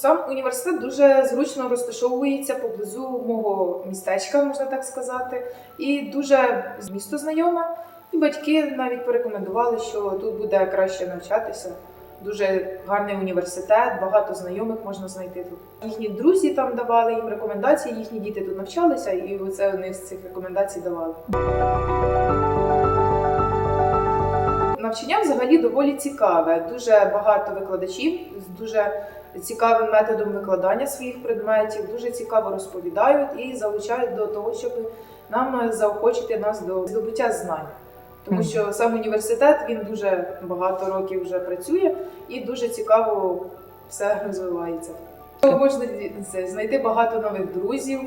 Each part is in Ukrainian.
Сам університет дуже зручно розташовується поблизу мого містечка, можна так сказати, і дуже місто знайоме. І батьки навіть порекомендували, що тут буде краще навчатися. Дуже гарний університет, багато знайомих можна знайти тут. Їхні друзі там давали їм рекомендації, їхні діти тут навчалися, і оце вони з цих рекомендацій давали. Навчання взагалі доволі цікаве. Дуже багато викладачів з дуже цікавим методом викладання своїх предметів, дуже цікаво розповідають і залучають до того, щоб нам заохочити нас до здобуття знань. Тому що сам університет він дуже багато років вже працює і дуже цікаво все розвивається. Можна знайти багато нових друзів,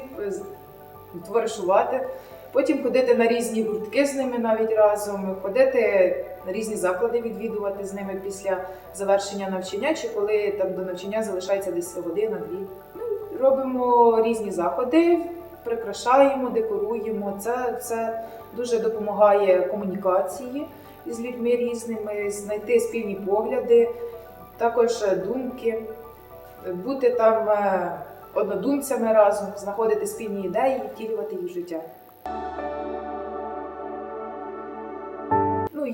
товаришувати, потім ходити на різні гуртки з ними навіть разом, ходити на різні заклади відвідувати з ними після завершення навчання, чи коли там до навчання залишається десь година-дві. Ну, робимо різні заходи, прикрашаємо, декоруємо. Це все дуже допомагає комунікації з людьми різними, знайти спільні погляди, також е, думки, бути там е, однодумцями разом, знаходити спільні ідеї і втілювати їх в життя.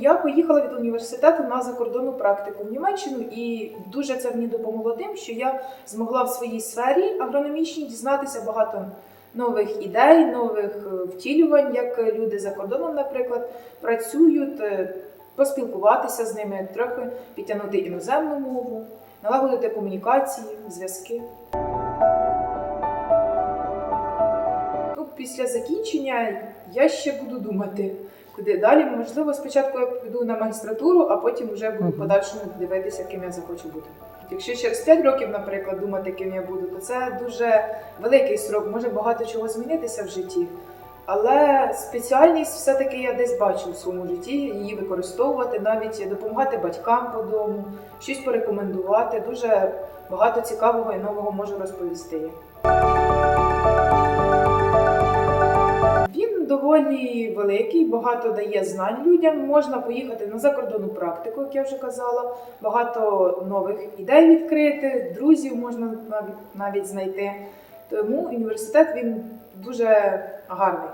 Я поїхала від університету на закордонну практику в Німеччину, і дуже це мені допомогло тим, що я змогла в своїй сфері агрономічній дізнатися багато нових ідей, нових е, втілювань, як люди за кордоном, наприклад, працюють, е, поспілкуватися з ними, трохи підтягнути іноземну мову, налагодити комунікації, зв'язки. Після закінчення я ще буду думати, куди далі. Можливо, спочатку я піду на магістратуру, а потім вже буду в подальшому дивитися, ким я захочу бути. Якщо через 5 років, наприклад, думати, ким я буду, то це дуже великий срок, може багато чого змінитися в житті. Але спеціальність все-таки я десь бачу в своєму житті, її використовувати, навіть допомагати батькам по дому, щось порекомендувати. Дуже багато цікавого і нового можу розповісти. Доволі великий, багато дає знань людям. Можна поїхати на закордонну практику, як я вже казала. Багато нових ідей відкрити, друзів можна навіть, знайти. Тому університет він дуже гарний.